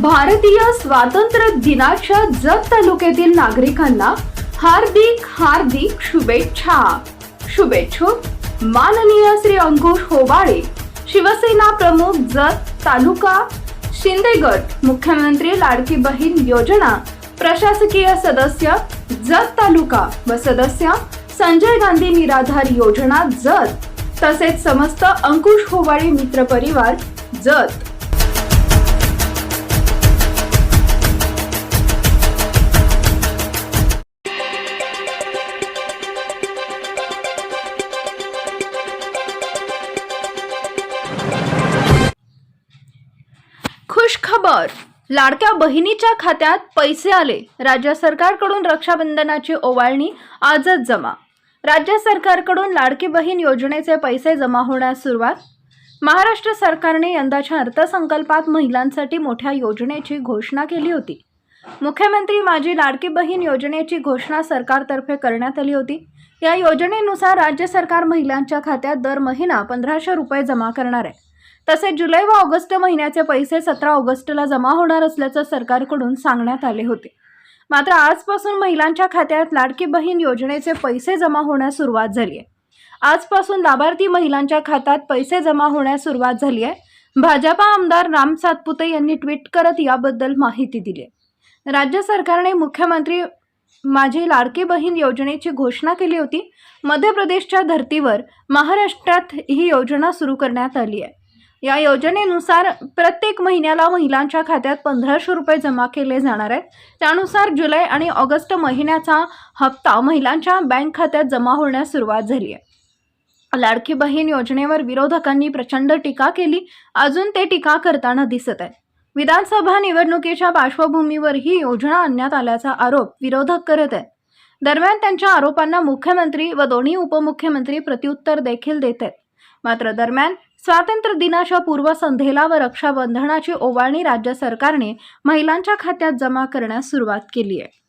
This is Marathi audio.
भारतीय स्वातंत्र्य दिनाच्या जत तालुक्यातील नागरिकांना हार्दिक हार्दिक शुभेच्छा. शुभेच्छुक माननीय श्री अंकुश होबाळे शिवसेना प्रमुख जत तालुका शिंदेगड मुख्यमंत्री लाडकी बहीण योजना प्रशासकीय सदस्य जत तालुका व सदस्य संजय गांधी निराधार योजना जत तसेच समस्त अंकुश होवाळे मित्र परिवार जत. खुश खबर लाडक्या बहिणीच्या खात्यात पैसे आले. राज्य सरकारकडून रक्षाबंधनाची ओवाळणी आजच जमा. राज्य सरकारकडून लाडकी बहीण योजनेचे पैसे जमा होण्यास सुरुवात. महाराष्ट्र सरकारने यंदाच्या अर्थसंकल्पात महिलांसाठी मोठ्या योजनेची घोषणा केली होती. मुख्यमंत्री माझी लाडकी बहीण योजनेची घोषणा सरकारतर्फे करण्यात आली होती. या योजनेनुसार राज्य सरकार महिलांच्या खात्यात दर महिना पंधराशे रुपये जमा करणार आहे. तसेच जुलै व ऑगस्ट महिन्याचे पैसे सतरा ऑगस्टला जमा होणार असल्याचं सरकारकडून सांगण्यात आले होते. मात्र आजपासून महिलांच्या खात्यात लाडकी बहीण योजनेचे पैसे जमा होण्यास सुरुवात झाली आहे. आजपासून लाभार्थी महिलांच्या खात्यात पैसे जमा होण्यास सुरुवात झाली आहे. भाजपा आमदार राम सातपुते यांनी ट्विट करत याबद्दल माहिती दिली आहे. राज्य सरकारने मुख्यमंत्री माझी लाडकी बहीण योजनेची घोषणा केली होती. मध्य प्रदेशच्या धर्तीवर महाराष्ट्रात ही योजना सुरू करण्यात आली आहे. या योजनेनुसार प्रत्येक महिन्याला महिलांच्या खात्यात पंधराशे रुपये जमा केले जाणार आहेत. त्यानुसार जुलै आणि ऑगस्ट महिन्याचा हप्ता महिलांच्या बँक खात्यात जमा होण्यास सुरुवात झाली आहे. लाडकी बहीण योजनेवर विरोधकांनी प्रचंड टीका केली. अजून ते टीका करताना दिसत आहे विधानसभा निवडणुकीच्या पार्श्वभूमीवर ही योजना आणण्यात आल्याचा आरोप विरोधक करत आहेत. दरम्यान त्यांच्या आरोपांना मुख्यमंत्री व दोन्ही उपमुख्यमंत्री प्रत्युत्तर देखील देत आहेत. मात्र दरम्यान स्वातंत्र्य दिनाच्या पूर्वसंध्येला व रक्षाबंधनाची ओवाळणी राज्य सरकारने महिलांच्या खात्यात जमा करण्यास सुरुवात केली आहे.